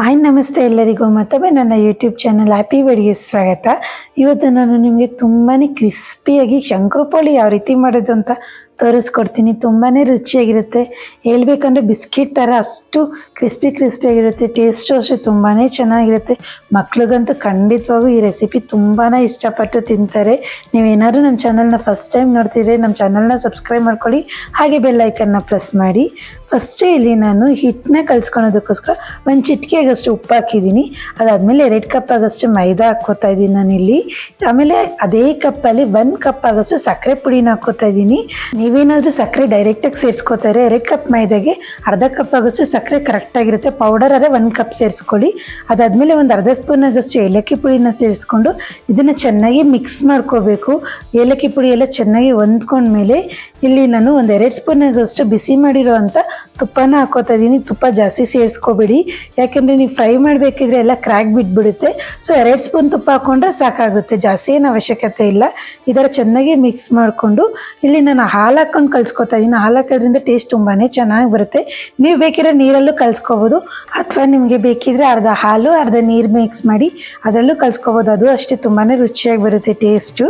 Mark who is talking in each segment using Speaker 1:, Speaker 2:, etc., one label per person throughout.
Speaker 1: Hi, ನಮಸ್ತೆ ಎಲ್ಲರಿಗೂ. ಮತ್ತೊಮ್ಮೆ ನನ್ನ ಯೂಟ್ಯೂಬ್ ಚಾನಲ್ ಹ್ಯಾಪಿ ಬೆಡಿಗೆ ಸ್ವಾಗತ. ಇವತ್ತು ನಾನು ನಿಮಗೆ ತುಂಬಾ ಕ್ರಿಸ್ಪಿಯಾಗಿ ಶಂಕರಪೋಳಿ ಯಾವ ರೀತಿ ಮಾಡೋದು ಅಂತ ತೋರಿಸ್ಕೊಡ್ತೀನಿ. ತುಂಬಾ ರುಚಿಯಾಗಿರುತ್ತೆ. ಹೇಳ್ಬೇಕಂದ್ರೆ ಬಿಸ್ಕಿಟ್ ಥರ ಅಷ್ಟು ಕ್ರಿಸ್ಪಿ ಕ್ರಿಸ್ಪಿಯಾಗಿರುತ್ತೆ ಟೇಸ್ಟು ಅಷ್ಟು ತುಂಬಾ ಚೆನ್ನಾಗಿರುತ್ತೆ. ಮಕ್ಳಿಗಂತೂ ಖಂಡಿತವಾಗೂ ಈ ರೆಸಿಪಿ ತುಂಬಾ ಇಷ್ಟಪಟ್ಟು ತಿಂತಾರೆ. ನೀವೇನಾದ್ರೂ ನಮ್ಮ ಚಾನಲ್ನ ಫಸ್ಟ್ ಟೈಮ್ ನೋಡ್ತಿದ್ರೆ ನಮ್ಮ ಚಾನಲ್ನ ಸಬ್ಸ್ಕ್ರೈಬ್ ಮಾಡ್ಕೊಳ್ಳಿ. ಹಾಗೆ ಬೆಲ್ ಐಕನ್ನ ಪ್ರೆಸ್ ಮಾಡಿ. ಫಸ್ಟೇ ಇಲ್ಲಿ ನಾನು ಹಿಟ್ಟನ್ನ ಕಲ್ಸ್ಕೊಳೋದಕ್ಕೋಸ್ಕರ ಒಂದು ಚಿಟಿಕೆಗಷ್ಟು ಉಪ್ಪು ಹಾಕಿದ್ದೀನಿ. ಅದಾದಮೇಲೆ ಎರಡು ಕಪ್ ಆಗಷ್ಟು ಮೈದಾ ಹಾಕ್ಕೋತಾ ಇದ್ದೀನಿ ನಾನಿಲ್ಲಿ. ಆಮೇಲೆ ಅದೇ ಕಪ್ಪಲ್ಲಿ ಒಂದು ಕಪ್ ಆಗಷ್ಟು ಸಕ್ಕರೆ ಪುಡಿನ ಹಾಕ್ಕೋತಾ ಇದ್ದೀನಿ. ನೀವೇನಾದರೂ ಸಕ್ಕರೆ ಡೈರೆಕ್ಟಾಗಿ ಸೇರಿಸ್ಕೋತಾರೆ ಎರಡು ಕಪ್ ಮೈದಾಗೆ ಅರ್ಧ ಕಪ್ ಆಗಷ್ಟು ಸಕ್ಕರೆ ಕರೆಕ್ಟಾಗಿರುತ್ತೆ ಪೌಡರ್ ಅದೇ ಒಂದು ಕಪ್ ಸೇರಿಸ್ಕೊಳ್ಳಿ. ಅದಾದಮೇಲೆ ಒಂದು ಅರ್ಧ ಸ್ಪೂನ್ ಆಗಷ್ಟು ಏಲಕ್ಕಿ ಪುಡಿನ ಸೇರಿಸ್ಕೊಂಡು ಇದನ್ನು ಚೆನ್ನಾಗಿ ಮಿಕ್ಸ್ ಮಾಡ್ಕೋಬೇಕು. ಏಲಕ್ಕಿ ಪುಡಿ ಎಲ್ಲ ಚೆನ್ನಾಗಿ ಹೊಂದ್ಕೊಂಡ್ಮೇಲೆ ಇಲ್ಲಿ ನಾನು ಒಂದು ಎರಡು ಸ್ಪೂನ್ ಆಗಷ್ಟು ಬಿಸಿ ಮಾಡಿರೋವಂಥ ತುಪ್ಪನ ಹಾಕೋತಾ ಇದ್ದೀನಿ ತುಪ್ಪ ಜಾಸ್ತಿ ಸೇರಿಸ್ಕೋಬೇಡಿ. ಯಾಕೆಂದರೆ ನೀವು ಫ್ರೈ ಮಾಡಬೇಕಿದ್ರೆ ಎಲ್ಲ ಕ್ರ್ಯಾಕ್ ಬಿಟ್ಬಿಡುತ್ತೆ. ಸೊ ಎರಡು ಸ್ಪೂನ್ ತುಪ್ಪ ಹಾಕೊಂಡ್ರೆ ಸಾಕಾಗುತ್ತೆ. ಜಾಸ್ತಿ ಏನು ಅವಶ್ಯಕತೆ ಇಲ್ಲ. ಇದರ ಚೆನ್ನಾಗಿ ಮಿಕ್ಸ್ ಮಾಡಿಕೊಂಡು ಇಲ್ಲಿ ನಾನು ಹಾಲು ಹಾಕೊಂಡು ಕಲ್ಸ್ಕೊತಾ ಇದ್ದೀನಿ ಹಾಲು ಹಾಕೋದ್ರಿಂದ ಟೇಸ್ಟ್ ತುಂಬಾ ಚೆನ್ನಾಗಿ ಬರುತ್ತೆ. ನೀವು ಬೇಕಿರೋ ನೀರಲ್ಲೂ ಕಲ್ಸ್ಕೋಬೋದು, ಅಥವಾ ನಿಮಗೆ ಬೇಕಿದ್ರೆ ಅರ್ಧ ಹಾಲು, ಅರ್ಧ ನೀರು ಮಿಕ್ಸ್ ಮಾಡಿ ಅದರಲ್ಲೂ ಕಲ್ಸ್ಕೊಬೋದು. ಅದು ಅಷ್ಟೇ ತುಂಬಾ ರುಚಿಯಾಗಿ ಬರುತ್ತೆ ಟೇಸ್ಟು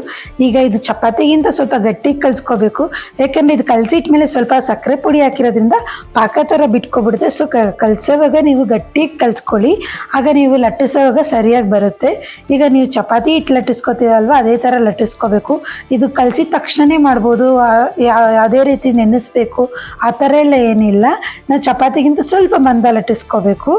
Speaker 1: ಈಗ ಇದು ಚಪಾತಿಗಿಂತ ಸ್ವಲ್ಪ ಗಟ್ಟಿಗೆ ಕಲ್ಸ್ಕೋಬೇಕು. ಯಾಕಂದರೆ ಇದು ಕಲಸಿಟ್ಮೇಲೆ ಸ್ವಲ್ಪ ಸಕ್ಕರೆ ಪುಡಿ ಹಾಕಿರೋದ್ರಿಂದ ಪಾಕ ಥರ ಬಿಟ್ಕೊಬಿಡುತ್ತೆ. ಸೊ ಕಲ್ಸೋವಾಗ ನೀವು ಗಟ್ಟಿಗೆ ಕಲ್ಸ್ಕೊಳ್ಳಿ. ಆಗ ನೀವು ಲಟ್ಟಿಸೋವಾಗ ಸರಿಯಾಗಿ ಬರುತ್ತೆ. ಈಗ ನೀವು ಚಪಾತಿ ಹಿಟ್ಟು ಲಟ್ಟಿಸ್ಕೊತೀವಲ್ವ ಅದೇ ಥರ ಲಟ್ಟಿಸ್ಕೋಬೇಕು. ಇದು ಕಲಸಿದ ತಕ್ಷಣನೇ ಮಾಡ್ಬೋದು. ಯಾವುದೇ ರೀತಿ ನೆನೆಸ್ಬೇಕು. ಆ ಥರ ಎಲ್ಲ ಏನಿಲ್ಲ. ನಾವು ಚಪಾತಿಗಿಂತ ಸ್ವಲ್ಪ ಮಂದ ಲಟ್ಟಿಸ್ಕೋಬೇಕು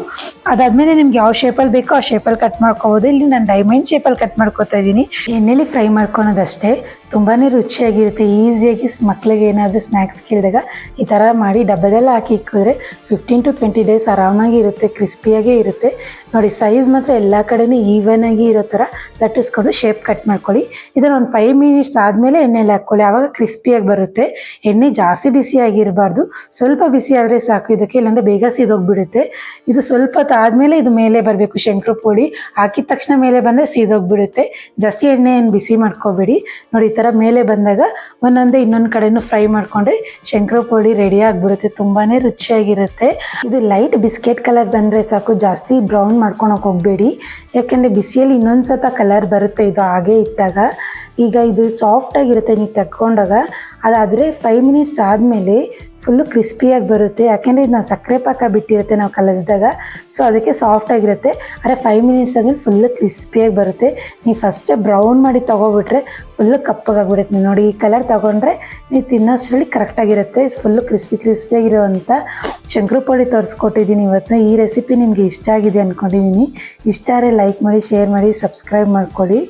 Speaker 1: ಅದಾದಮೇಲೆ ನಿಮ್ಗೆ ಯಾವ ಶೇಪಲ್ಲಿ ಬೇಕೋ ಆ ಶೇಪಲ್ಲಿ ಕಟ್ ಮಾಡ್ಕೋಬೋದು. ಇಲ್ಲಿ ನಾನು ಡೈಮಂಡ್ ಶೇಪಲ್ಲಿ ಕಟ್ ಮಾಡ್ಕೋತಾ ಇದ್ದೀನಿ. ಎಣ್ಣೆಲಿ ಫ್ರೈ ಮಾಡ್ಕೊಳೋದಷ್ಟೇ ತುಂಬಾ ರುಚಿಯಾಗಿರುತ್ತೆ. ಈಸಿಯಾಗಿ ಮಕ್ಳಿಗೆ ಏನಾದರೂ ಸ್ನ್ಯಾಕ್ಸ್ ಕೇಳಿದಾಗ ಈ ಥರ ಮಾಡಿ ಡಬ್ಬದಲ್ಲಿ ಹಾಕಿ ಇಕ್ಕಿದ್ರೆ ಫಿಫ್ಟೀನ್ ಟು ಟ್ವೆಂಟಿ ಡೇಸ್ ಆರಾಮಾಗಿ ಇರುತ್ತೆ, ಕ್ರಿಸ್ಪಿಯಾಗೇ ಇರುತ್ತೆ. ನೋಡಿ ಸೈಜ್ ಮಾತ್ರ ಎಲ್ಲ ಕಡೆನೂ ಈವನ್ ಆಗಿ ಇರೋ ಥರ ಲಟ್ಟಿಸ್ಕೊಂಡು ಶೇಪ್ ಕಟ್ ಮಾಡ್ಕೊಳ್ಳಿ. ಇದನ್ನು ಒಂದು ಫೈವ್ ಮಿನಿಟ್ಸ್ ಆದಮೇಲೆ ಎಣ್ಣೆಲಿ ಹಾಕ್ಕೊಳ್ಳಿ. ಆವಾಗ ಕ್ರಿಸ್ಪಿಯಾಗಿ ಬರುತ್ತೆ. ಎಣ್ಣೆ ಜಾಸ್ತಿ ಬಿಸಿಯಾಗಿರಬಾರ್ದು ಸ್ವಲ್ಪ ಬಿಸಿ ಆದರೆ ಸಾಕು. ಇದಕ್ಕೆ ಇಲ್ಲಾಂದರೆ ಬೇಗ ಸೀದೋಗ್ಬಿಡುತ್ತೆ. ಇದು ಸ್ವಲ್ಪ ತಾದ್ಮೇಲೆ ಇದು ಮೇಲೆ ಬರಬೇಕು. ಶಂಕರ ಪುಡಿ ಹಾಕಿದ ತಕ್ಷಣ ಮೇಲೆ ಬಂದರೆ ಸೀದೋಗ್ಬಿಡುತ್ತೆ. ಜಾಸ್ತಿ ಎಣ್ಣೆ ಏನು ಬಿಸಿ ಮಾಡ್ಕೋಬೇಡಿ. ನೋಡಿ, ಈ ಥರ ಮೇಲೆ ಬಂದಾಗ ಒಂದೊಂದೇ ಇನ್ನೊಂದು ಕಡೆನೂ ಫ್ರೈ ಮಾಡಿಕೊಂಡ್ರೆ ಶಂಕರ ಪುಡಿ ರೆಡಿ ಆಗಿಬಿಡುತ್ತೆ. ತುಂಬಾ ರುಚಿಯಾಗಿರುತ್ತೆ. ಇದು ಲೈಟ್ ಬಿಸ್ಕೆಟ್ ಕಲರ್ ಬಂದರೆ ಸಾಕು. ಜಾಸ್ತಿ ಬ್ರೌನ್ ಮಾಡ್ಕೊಳಕ್ಕೆ ಹೋಗಬೇಡಿ. ಯಾಕೆಂದರೆ ಬಿಸಿಯಲ್ಲಿ ಇನ್ನೊಂದು ಸತ ಕಲರ್ ಬರುತ್ತೆ. ಇದು ಹಾಗೆ ಇಟ್ಟಾಗ. ಈಗ ಇದು ಸಾಫ್ಟಾಗಿರುತ್ತೆ ನೀವು ತಗೊಂಡಾಗ ಅದಾದರೆ ಫೈವ್ ಮಿನಿಟ್ಸ್ ಆದಮೇಲೆ ಫುಲ್ಲು ಕ್ರಿಸ್ಪಿಯಾಗಿ ಬರುತ್ತೆ. ಯಾಕೆಂದರೆ ಇದು ನಾವು ಸಕ್ಕರೆ ಪಾಕ ಬಿಟ್ಟಿರುತ್ತೆ ನಾವು ಕಲಸಿದಾಗ. ಸೊ ಅದಕ್ಕೆ ಸಾಫ್ಟಾಗಿರುತ್ತೆ ಆದರೆ ಫೈವ್ ಮಿನಿಟ್ಸ್ ಆದಮೇಲೆ ಫುಲ್ಲು ಕ್ರಿಸ್ಪಿಯಾಗಿ ಬರುತ್ತೆ. ನೀವು ಫಸ್ಟೇ ಬ್ರೌನ್ ಮಾಡಿ ತೊಗೊಬಿಟ್ರೆ ಫುಲ್ಲು ಕಪ್ಪಗಾಗ್ಬಿಡುತ್ತೆ ನೋಡಿ, ಈ ಕಲರ್ ತೊಗೊಂಡ್ರೆ ನೀವು ತಿನ್ನೋಷ್ಟರಲ್ಲಿ ಕರೆಕ್ಟಾಗಿರುತ್ತೆ ಫುಲ್ಲು ಕ್ರಿಸ್ಪಿ ಕ್ರಿಸ್ಪಿಯಾಗಿರುವಂಥ ಶಂಕರ ತೋರಿಸ್ಕೊಟ್ಟಿದ್ದೀನಿ ಇವತ್ತು. ಈ ರೆಸಿಪಿ ನಿಮಗೆ ಇಷ್ಟ ಆಗಿದೆ ಅಂದ್ಕೊಂಡಿದ್ದೀನಿ ಇಷ್ಟ ಆದರೆ ಲೈಕ್ ಮಾಡಿ ಶೇರ್ ಮಾಡಿ ಸಬ್ಸ್ಕ್ರೈಬ್ ಮಾಡ್ಕೊಳ್ಳಿ